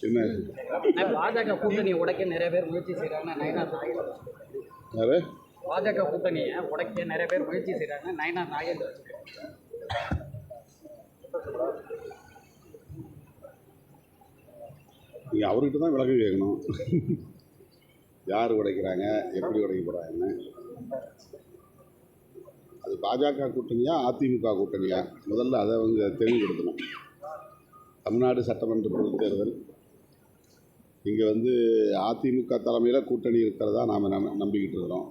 என்ன? பாஜக கூட்டணி உடைக்க நிறைய பேர் முயற்சி செய்கிறாங்க நாகேந்திர யாரு? பாஜக கூட்டணியை உடைக்க நிறைய பேர் முயற்சி செய்கிறாங்க நாகேந்திர நீங்கள் அவர்கிட்ட தான் விலகு கேட்கணும். யார் உடைக்கிறாங்க? எப்படி உடைக்க போகிறாங்கன்னு அது பாஜக கூட்டணியா அதிமுக கூட்டணியா? முதல்ல அதை அவங்க தெளிவுபடுத்தணும். தமிழ்நாடு சட்டமன்ற பொதுத் தேர்தல் இங்கே வந்து அதிமுக தலைமையில் கூட்டணி இருக்கிறதா நாம் நம் நம்பிக்கிட்டு இருக்கிறோம்.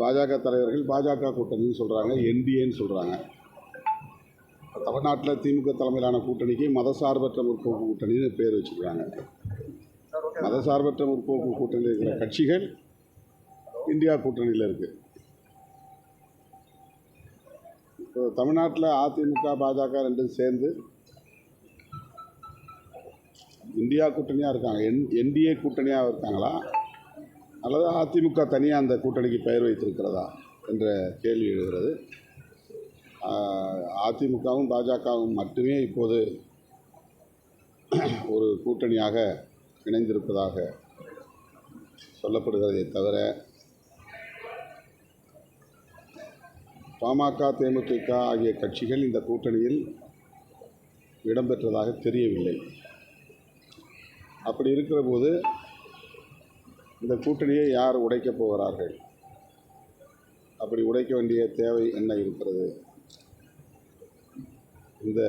பாஜக தலைவர்கள் பாஜக கூட்டணின்னு சொல்கிறாங்க என்டிஏன்னு சொல்கிறாங்க தமிழ்நாட்டில் திமுக தலைமையிலான கூட்டணிக்கு மதசார்பற்ற முற்போக்கு கூட்டணின்னு பேர் வச்சுக்கிறாங்க மதசார்பற்ற முற்போக்கு கூட்டணியில் இருக்கிற கட்சிகள் இந்தியா கூட்டணியில் இருக்குது இப்போ தமிழ்நாட்டில் அதிமுக பாஜக ரெண்டும் சேர்ந்து இந்தியா கூட்டணியாக இருக்காங்க. என் என்டிஏ கூட்டணியாக இருக்காங்களா? அல்லது அதிமுக தனியாக அந்த கூட்டணிக்கு பெயர் வைத்திருக்கிறதா என்ற கேள்வி எழுகிறது. அதிமுகவும் பாஜகவும் மட்டுமே இப்போது ஒரு கூட்டணியாக இணைந்திருப்பதாக சொல்லப்படுகிறதே தவிர பாமக தேமுதிக ஆகிய கட்சிகள் இந்த கூட்டணியில் இடம்பெற்றதாக தெரியவில்லை. அப்படி இருக்கிற போது இந்த கூட்டணியை யார் உடைக்கப் போகிறார்கள்? அப்படி உடைக்க வேண்டிய தேவை என்ன இருக்கிறது? இந்த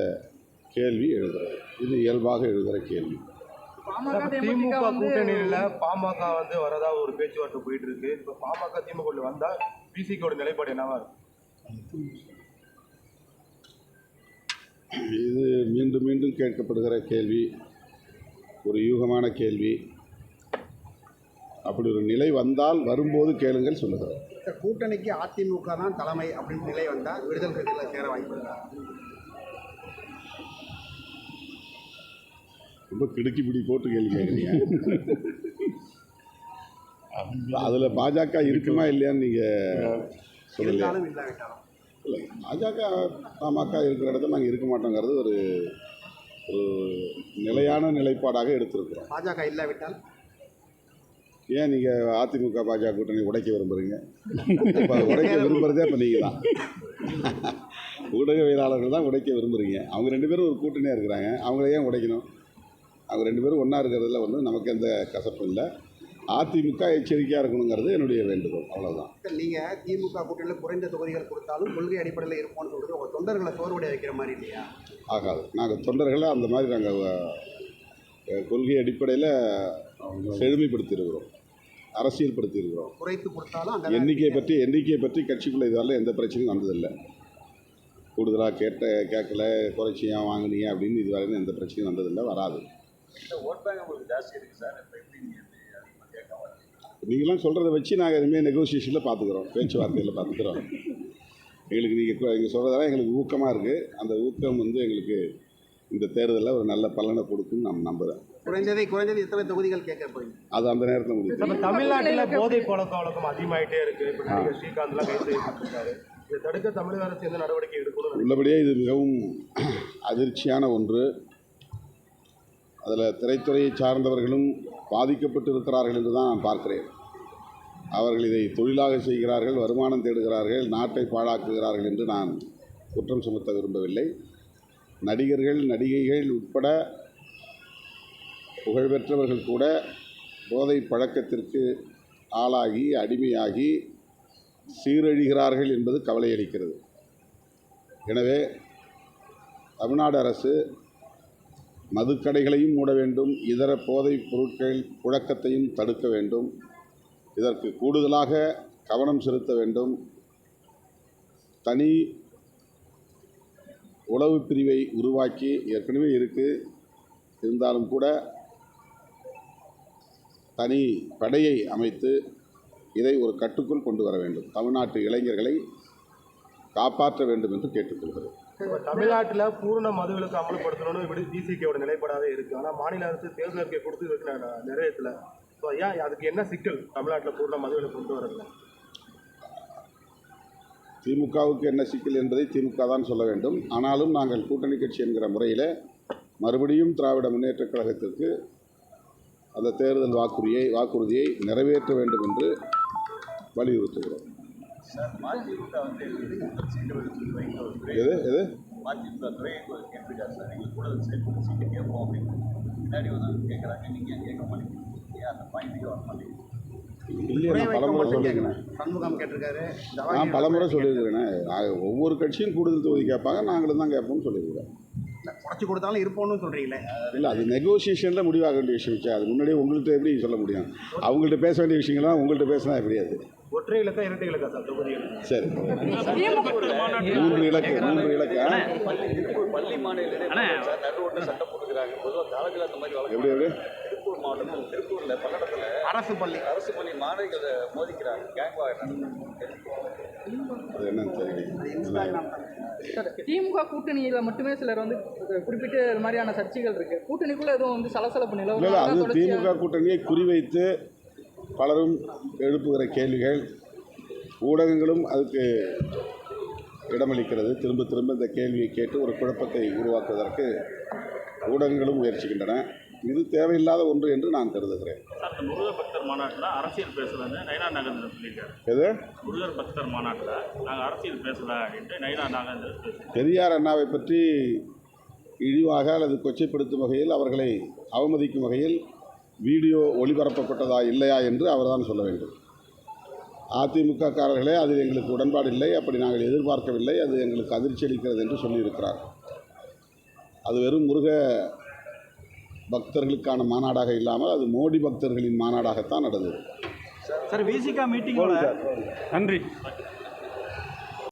கேள்வி எழுகிறது இது இயல்பாக எழுகிற கேள்வி. திமுக கூட்டணியில பாமக வந்து வரதா ஒரு பேச்சுவார்த்தை போயிட்டு இருக்கு இப்ப பாமக திமுக ல வந்தா பிசிகோட நிலைப்பாடு என்னவா இருக்கும்? இது மீண்டும் மீண்டும் கேட்கப்படுகிற கேள்வி. ஒரு யூகமான கேள்வி. அப்படி ஒரு நிலை வந்தால் வரும்போது கேளுங்கள் சொல்லுகிறேன் இந்த கூட்டணிக்கு அதிமுக தான் தலைமை அப்படின்னு நிலை வந்தால் விடுதலை கட்சியில் சேர வாய்ப்பு ரொம்ப கிடுக்கி பிடி போட்டு கேள்வி கேட்குறீங்க. அதில் பாஜக இருக்குமா இல்லையான்னு நீங்கள் சொல்லலையா? இல்லை பாஜக பாமக இருக்கிற இடத்துல நாங்கள் இருக்க மாட்டோங்கிறது ஒரு ஒரு நிலையான நிலைப்பாடாக எடுத்திருக்கிறோம். பாஜக இல்லாவிட்டால்? ஏன் நீங்கள் அதிமுக பாஜக கூட்டணி உடைக்க விரும்புகிறீங்க இப்போ உடைக்க விரும்புகிறதே இப்போ நீங்கள் தான். ஊடகவியலாளர்கள் தான் உடைக்க விரும்புகிறீங்க அவங்க ரெண்டு பேரும் ஒரு கூட்டணியாக இருக்கிறாங்க. அவங்கள ஏன் உடைக்கணும்? அவங்க ரெண்டு பேரும் ஒன்றா இருக்கிறதுல வந்து நமக்கு எந்த கசப்பும் இல்லை. அதிமுக எச்சரிக்கையாக இருக்கணுங்கிறது என்னுடைய வேண்டுகோள். அவ்வளோதான் நீங்கள் திமுக கூட்டணியில் குறைந்த தொகுதிகள் கொடுத்தாலும் கொள்கை அடிப்படையில் இருப்போம்னு சொல்றது உங்கள் தொண்டர்களை சோர்வடைய வைக்கிற மாதிரி இல்லையா? ஆகாது. நாங்கள் தொண்டர்களை அந்த மாதிரி நாங்கள் கொள்கை அடிப்படையில் செழுமைப்படுத்தியிருக்கிறோம். அரசியல்படுத்தியிருக்கிறோம். குறைத்து கொடுத்தாலும் அந்த எண்ணிக்கையை பற்றி எண்ணிக்கையை பற்றி கட்சிக்குள்ளே இதுவரை எந்த பிரச்சனையும் வந்ததில்லை. கூடுதலாக கேட்ட கேட்கல குறைச்சியா வாங்கினீங்க அப்படின்னு இதுவரையும் எந்த பிரச்சனையும் வந்ததில்லை வராது. நீங்களாம் சொல்கிறத வச்சு நாங்கள் இனிமேல் நெகோசியேஷனில் பார்த்துக்குறோம் பேச்சுவார்த்தையில் பார்த்துக்குறோம் எங்களுக்கு நீங்கள் நீங்கள் சொல்கிறதெல்லாம் எங்களுக்கு ஊக்கமாக இருக்குது அந்த ஊக்கம் வந்து எங்களுக்கு இந்த தேர்தலில் ஒரு நல்ல பலனை கொடுக்கும்னு நான் நம்புகிறேன் குறைந்ததை குறைந்தது எத்தனை தொகுதிகள் கேட்க போறீங்க? அது அந்த நேரத்தில் முடியும் நம்ம தமிழ்நாட்டுல போதை பழக்க வழக்கம் அதிகமாயிட்டே இருக்கு. இப்ப நடிகர் ஸ்ரீகாந்த் எல்லாம் கைது செய்யப்பட்டிருக்காரு. இதை தடுக்க தமிழக அரசு எந்த நடவடிக்கை எடுக்கணும் உள்ளபடியே இது மிகவும் அதிர்ச்சியான ஒன்று. அதில் திரைத்துறையை சார்ந்தவர்களும் பாதிக்கப்பட்டு இருக்கிறார்கள் என்று தான் நான் பார்க்கிறேன். அவர்கள் இதை தொழிலாக செய்கிறார்கள் வருமானம் தேடுகிறார்கள் நாட்டை பாழாக்குகிறார்கள் என்று நான் குற்றம் சுமத்த விரும்பவில்லை. நடிகர்கள் நடிகைகள் உட்பட புகழ்பெற்றவர்கள் கூட போதை பழக்கத்திற்கு ஆளாகி அடிமையாகி சீரழிகிறார்கள் என்பது கவலையளிக்கிறது. எனவே தமிழ்நாடு அரசு மதுக்கடைகளையும் மூட வேண்டும் இதர போதைப் பொருட்கள் புழக்கத்தையும் தடுக்க வேண்டும். இதற்கு கூடுதலாக கவனம் செலுத்த வேண்டும். தனி உளவு பிரிவை உருவாக்கி ஏற்கனவே இருக்குது இருந்தாலும் கூட தனி படையை அமைத்து இதை ஒரு கட்டுக்குள் கொண்டு வர வேண்டும். தமிழ்நாட்டு இளைஞர்களை காப்பாற்ற வேண்டும் என்று கேட்டுக்கொள்கிறேன். இப்ப தமிழ்நாட்டுல பூரண மதுவிலக்கு அமல்படுத்தணும்னு விடு டிசிகேவோட நிலைப்பாடாவே இருக்கு. ஆனா மாநில அரசு தேர்தல் அறிக்கை கொடுத்து இருக்கு ந- நிறைவேற்றல ஸோ ஏன் அதுக்கு என்ன சிக்கல் தமிழ்நாட்டுல பூரண மதுவிலக்கு கொண்டு வரதுல? திமுகவுக்கு என்ன சிக்கல் என்பதை திமுக தான் சொல்ல வேண்டும். ஆனாலும் நாங்கள் கூட்டணி கட்சி என்கிற முறையில் மறுபடியும் திராவிட முன்னேற்றக் கழகத்திற்கு அந்த தேர்தல் வாக்குறுதியை வாக்குறுதியை நிறைவேற்ற வேண்டும் என்று வலியுறுத்துகிறோம். எது எது? மதிமுக துறையை கேட்பிருக்காரு சார் எங்களுக்கு கூடுதல் சீட்டு சீட்டு கேட்போம் அப்படின்னு முன்னாடி வந்து கேட்குறாங்க. நீங்கள் கேட்க மாட்டேங்கிறீங்க ஏன் அந்த பாயிண்ட்டுக்கு வர மாட்டேங்குது நான் பலமுறை சொல்லியிருக்கிறேனே. நான் ஒவ்வொரு கட்சியும் கூடுதல் தொகுதி கேட்பாங்க. நாங்களும் தான் கேட்போம்னு சொல்லியிருக்கிறேன். குறைச்சி கொடுத்தாலும் இருப்போம்னு சொல்றீங்களே. இல்லை அது நெகோசியேஷனில் முடிவாக வேண்டிய விஷயம் வச்சு அது முன்னாடியே உங்கள்கிட்ட எப்படி சொல்ல முடியும்? அவங்கள்ட்ட பேச வேண்டிய விஷயங்கள்லாம் உங்கள்கிட்ட பேசினா எப்படி அது ஒற்றை இலக்கா இரட்டை இலக்கா சார் தொகுதிகள் சரி. மூன்று இலக்கு. மூன்று இலக்கு? பள்ளி மாநில சட்டம் போட்டுக்கிறாங்க. பொதுவாக காலங்கள் அந்த மாதிரி வழக்கு எப்படி எப்படி? திருப்பூர் மாவட்டம் திருப்பூரில் பல்லடத்தில் அரசு பள்ளி. அரசு பள்ளி மாணவிகளை மோதிக்கிறாங்க. கேங் திமுக கூட்டணியில் மட்டுமே சிலர் வந்து குறிப்பிட்ட மாதிரியான சர்ச்சைகள் இருக்கு. கூட்டணிக்குள்ள எதுவும் வந்து சலசலப்பு இல்லை இல்லை அது நிலவு திமுக கூட்டணியை குறிவைத்து பலரும் எழுப்புகிற கேள்விகள் ஊடகங்களும் அதுக்கு இடமளிக்கிறது. திரும்ப திரும்ப இந்த கேள்வியை கேட்டு ஒரு குழப்பத்தை உருவாக்குவதற்கு ஊடகங்களும் முயற்சிக்கின்றன. இது தேவையில்லாத ஒன்று என்று நான் கருதுகிறேன். முருகர் பக்தர் மாநாட்டில் அரசியல் பேசலன்னு நயினா நாகேந்திரன் சொல்லியிருக்காரு. எது? முருகர் பக்தர் மாநாட்டில் நாங்கள் அரசியல் பேசலை அப்படின்ட்டு நயினா நாகேந்திரன் பேசுகிறார் பெரியார் அண்ணாவை பற்றி இழிவாக அல்லது கொச்சைப்படுத்தும் வகையில் அவர்களை அவமதிக்கும் வகையில் வீடியோ ஒளிபரப்பப்பட்டதா இல்லையா என்று அவர்தான் சொல்ல வேண்டும். அதிமுக காரர்களே அதில் எங்களுக்கு உடன்பாடு இல்லை. அப்படி நாங்கள் எதிர்பார்க்கவில்லை. அது எங்களுக்கு அதிர்ச்சி அளிக்கிறது என்று சொல்லியிருக்கிறார். அது வெறும் முருக பக்தர்களுக்கான மாநாடாக இல்லாமல் அது மோடி பக்தர்களின் மாநாடாகத்தான் நடந்தது. சார் விசிகா மீட்டிங்கோட நன்றி.